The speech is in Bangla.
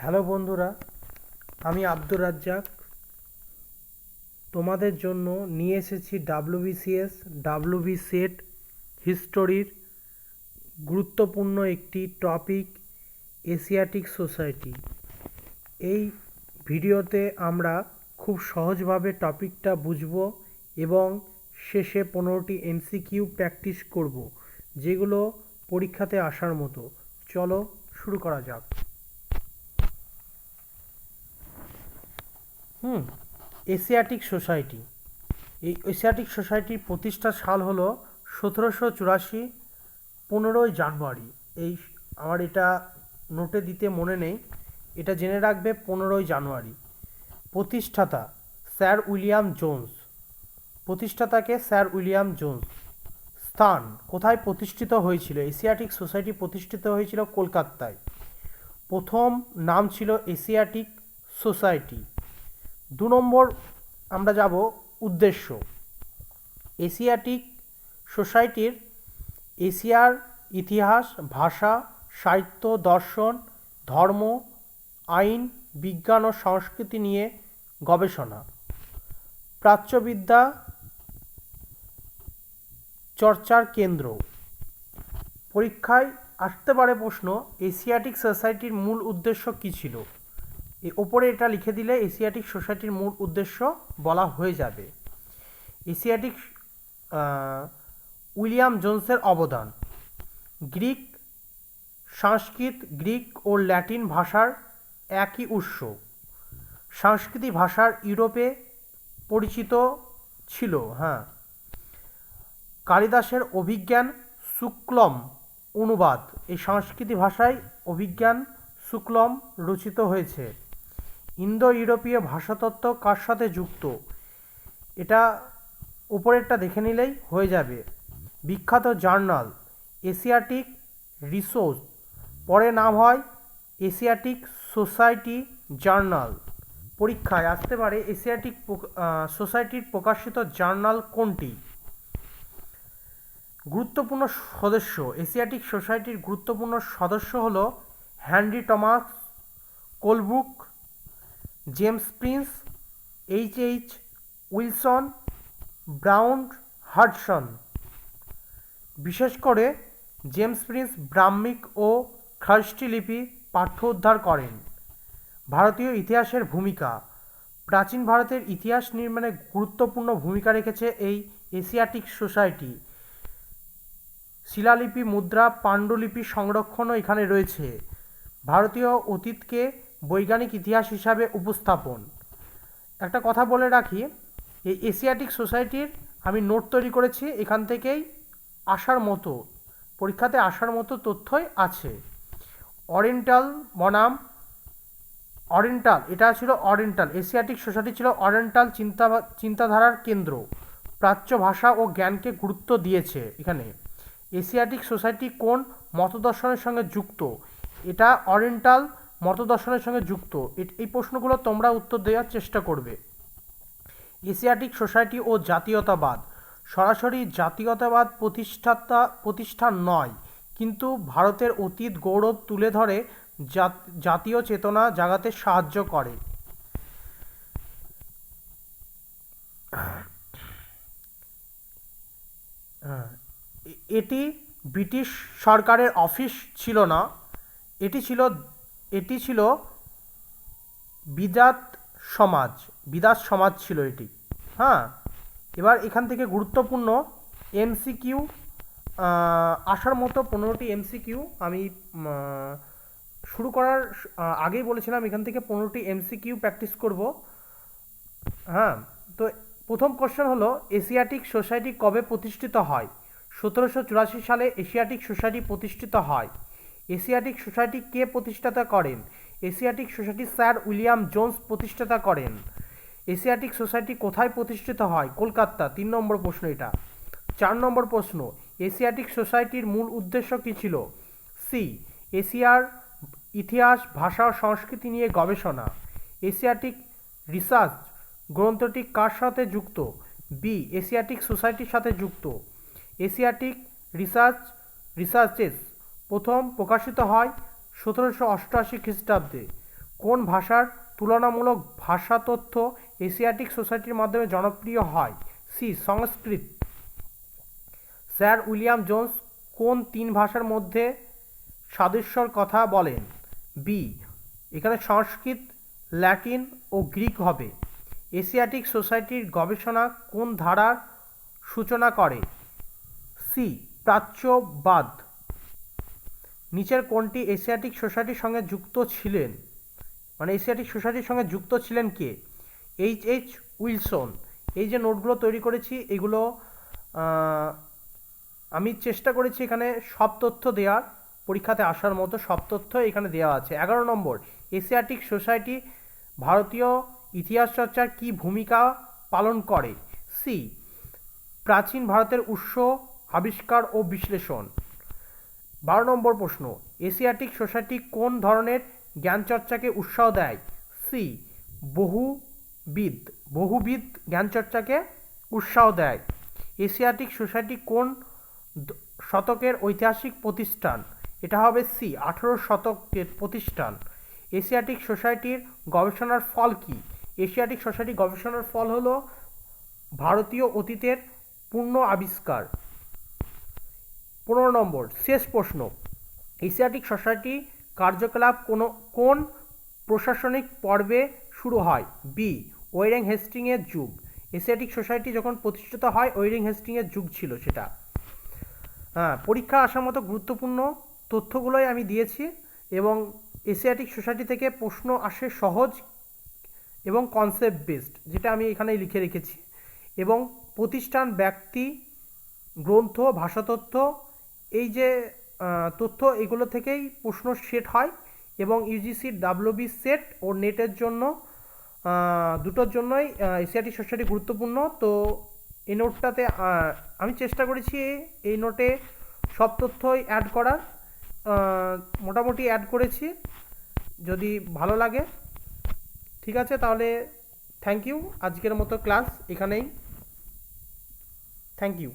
হ্যালো বন্ধুরা, আমি আব্দুর রাজ্জাক। তোমাদের জন্য নিয়ে এসেছি ডাব্লিউবিসিএস ডাব্লিউবি সেট হিস্টোরির গুরুত্বপূর্ণ একটি টপিক, এশিয়াটিক সোসাইটি। এই ভিডিওতে আমরা খুব সহজভাবে টপিকটা বুঝব এবং শেষে পনেরোটি এমসিকিউ প্র্যাকটিস করব, যেগুলো পরীক্ষাতে আসার মতো। চলো শুরু করা যাক। হুম এশিয়াটিক সোসাইটি এই এশিয়াটিক সোসাইটির প্রতিষ্ঠা সাল হলো সতেরোশো চুরাশি, পনেরোই জানুয়ারি। এই আমার এটা নোটে দিতে মনে নেই। এটা জেনে রাখবে পনেরোই জানুয়ারি। প্রতিষ্ঠাতা স্যার উইলিয়াম জোন্স। প্রতিষ্ঠাতাকে স্যার উইলিয়াম জোন্স। স্থান কোথায় প্রতিষ্ঠিত হয়েছিল? এশিয়াটিক সোসাইটি প্রতিষ্ঠিত হয়েছিল কলকাতায়। প্রথম নাম ছিল এশিয়াটিক সোসাইটি দু নম্বর আমরা যাব উদ্দেশ্য। এশিয়াটিক সোসাইটির এশিয়ার ইতিহাস, ভাষা, সাহিত্য, দর্শন, ধর্ম, আইন, বিজ্ঞান ও সংস্কৃতি নিয়ে গবেষণা। প্রাচ্যবিদ্যা চর্চার কেন্দ্র। পরীক্ষায় আসতে পারে প্রশ্ন, এশিয়াটিক সোসাইটির মূল উদ্দেশ্য কী ছিল? এ ওপরে এটা লিখে দিলে এশিয়াটিক সোসাইটির মূল উদ্দেশ্য বলা হয়ে যাবে। এশিয়াটিক উইলিয়াম জোনসের অবদান। গ্রিক, সংস্কৃত, গ্রিক ও ল্যাটিন ভাষার একই উৎস। সংস্কৃতি ভাষার ইউরোপে পরিচিত ছিল হ্যাঁ। কালিদাসের অভিজ্ঞান শুক্লম অনুবাদ। এই সংস্কৃতি ভাষায় অভিজ্ঞান শুক্লম রচিত হয়েছে। ইন্দো ইউরোপীয় ভাষাতত্ত্ব কার সাথে যুক্ত? এটা উপরেরটা দেখে নিলেই হয়ে যাবে। বিখ্যাত জার্নাল, এশিয়াটিক রিসোর্স। পরে নাম হয় এশিয়াটিক সোসাইটি জার্নাল। পরীক্ষায় আসতে পারে এশিয়াটিক সোসাইটির প্রকাশিত জার্নাল কোনটি? গুরুত্বপূর্ণ সদস্য, এশিয়াটিক সোসাইটির গুরুত্বপূর্ণ সদস্য হল Henry Thomas Colebrooke James Prinsep, H H Wilson, Brown Hodgson বিশেষ করে জেমস প্রিন্স ব্রাহ্মিক ও খ্রিস্টি লিপি পাঠ্য উদ্ধার করেন। ভারতীয় ইতিহাসের ভূমিকা। প্রাচীন ভারতের ইতিহাস নির্মাণে গুরুত্বপূর্ণ ভূমিকা রেখেছে এই এশিয়াটিক সোসাইটি। শিলালিপি, মুদ্রা, পাণ্ডুলিপি সংরক্ষণও এখানে রয়েছে। ভারতীয় অতীতকে বৈজ্ঞানিক ইতিহাস হিসাবে উপস্থাপন। একটা কথা বলে রাখি, এই এশিয়াটিক সোসাইটির আমি নোট তৈরি করেছি, এখান থেকেই আসার মতো, পরীক্ষাতে আসার মতো তথ্যই আছে। অরিয়েন্টাল বনাম অরিয়েন্টাল এটা ছিল অরিয়েন্টাল এশিয়াটিক সোসাইটি ছিল অরিয়েন্টাল চিন্তা, চিন্তাধারার কেন্দ্র, প্রাচ্য ভাষা ও জ্ঞানকে গুরুত্ব দিয়েছে এখানে। এশিয়াটিক সোসাইটি কোন মতদর্শনের সঙ্গে যুক্ত? এটা অরিয়েন্টাল মতদর্শনের সঙ্গে যুক্ত। এই প্রশ্নগুলো তোমরা উত্তর দেওয়ার চেষ্টা করবে। এশিয়াটিক সোসাইটি ও জাতীয়তাবাদ। সরাসরি জাতীয়তাবাদ প্রতিষ্ঠাতা প্রতিষ্ঠান নয়, কিন্তু ভারতের অতীত গৌরব তুলে ধরে জাতীয় চেতনা জাগাতে সাহায্য করে। এটি ব্রিটিশ সরকারের অফিস ছিল না। এটি ছিল এটি ছিল বিদাত সমাজ বিদাত সমাজ ছিল এটি। হ্যাঁ? এবার এখান থেকে গুরুত্বপূর্ণ এমসিকিউ আসার মতো পনেরোটি এমসিকিউ আমি শুরু করার আগেই বলেছিলাম এখান থেকে পনেরোটি এমসিকিউ প্র্যাকটিস করব। হ্যাঁ? তো প্রথম কোশ্চেন হলো এশিয়াটিক সোসাইটি কবে প্রতিষ্ঠিত হয়? সতেরোশো চুরাশি সালে এশিয়াটিক সোসাইটি প্রতিষ্ঠিত হয়। এশিয়াটিক সোসাইটি কে প্রতিষ্ঠাতা করেন? Asiatic society sir William Jones প্রতিষ্ঠাতা করেন। এশিয়াটিক সোসাইটি কোথায় প্রতিষ্ঠিত হয়? কলকাতা। তিন নম্বর প্রশ্ন এটা। চার নম্বর প্রশ্ন, এশিয়াটিক সোসাইটির মূল উদ্দেশ্য কী ছিল? সি, এশিয়ার ইতিহাস, ভাষা ও সংস্কৃতি নিয়ে গবেষণা। এশিয়াটিক রিসার্চ গ্রন্থটি কার সাথে যুক্ত? বি, এশিয়াটিক সোসাইটির সাথে যুক্ত। এশিয়াটিক রিসার্চ, রিসার্চেস প্রথম প্রকাশিত হয় সতেরোশো অষ্টআশি খ্রিস্টাব্দে। কোন ভাষার তুলনামূলক ভাষা তথ্য এশিয়াটিক সোসাইটির মাধ্যমে জনপ্রিয় হয়? সি, সংস্কৃত। স্যার উইলিয়াম জোন্স কোন তিন ভাষার মধ্যে সাদৃশ্যর কথা বলেন? বি, এখানে সংস্কৃত, ল্যাটিন ও গ্রিক হবে। এশিয়াটিক সোসাইটির গবেষণা কোন ধারার সূচনা করে? সি, প্রাচ্যবাদ। নিচের কোনটি এশিয়াটিক সোসাইটির সঙ্গে যুক্ত ছিলেন। মানে এশিয়াটিক সোসাইটির সঙ্গে যুক্ত ছিলেন কে? H H Wilson. এই যে নোটগুলো তৈরি করেছি, এগুলো আমি চেষ্টা করেছি এখানে সব তথ্য দেওয়ার, পরীক্ষাতে আসার মতো সব তথ্য এখানে দেওয়া আছে। এগারো নম্বর, এশিয়াটিক সোসাইটি ভারতীয় ইতিহাস চর্চার কী ভূমিকা পালন করে? সি, প্রাচীন ভারতের উৎস, আবিষ্কার ও বিশ্লেষণ। বারো নম্বর প্রশ্ন, এশিয়াটিক সোসাইটি কোন ধরনের জ্ঞানচর্চাকে উৎসাহ দেয়? সি, বহুবিদ বহুবিদ জ্ঞানচর্চাকে উৎসাহ দেয়। এশিয়াটিক সোসাইটি কোন শতকের ঐতিহাসিক প্রতিষ্ঠান? এটা হবে সি, আঠেরো শতকের প্রতিষ্ঠান। এশিয়াটিক সোসাইটির গবেষণার ফল কি? এশিয়াটিক সোসাইটি গবেষণার ফল হলো ভারতীয় অতীতের পূর্ণ আবিষ্কার। পনেরো নম্বর, শেষ প্রশ্ন। এশিয়াটিক সোসাইটি কার্যকলাপ কোনো, কোন প্রশাসনিক পর্বে শুরু হয়? বি ওয়েরিং হেস্টিংয়ের যুগ। এশিয়াটিক সোসাইটি যখন প্রতিষ্ঠিত হয়, ওয়েরিং হেস্টিংয়ের যুগ ছিল সেটা। হ্যাঁ পরীক্ষা আসার মতো গুরুত্বপূর্ণ তথ্যগুলোই আমি দিয়েছি এবং এশিয়াটিক সোসাইটি থেকে প্রশ্ন আসে সহজ এবং কনসেপ্ট বেসড যেটা আমি এখানে লিখে রেখেছি। এবং প্রতিষ্ঠান, ব্যক্তি, গ্রন্থ, ভাষাতত্ত্ব এই যে তথ্য এগুলো থেকেই প্রশ্ন সেট হয় এবং ইউজিসি ডাব্লিউবি সেট ও নেটের জন্য দুটোর জন্যই এশিয়াটিক সোসাইটি গুরুত্বপূর্ণ। তো এই নোটটাতে আমি চেষ্টা করেছি এই নোটে সব তথ্যই অ্যাড করার। মোটামুটি অ্যাড করেছি, যদি ভালো লাগে। ঠিক আছে, তাহলে থ্যাংক ইউ আজকের মতো ক্লাস এখানেই। Thank you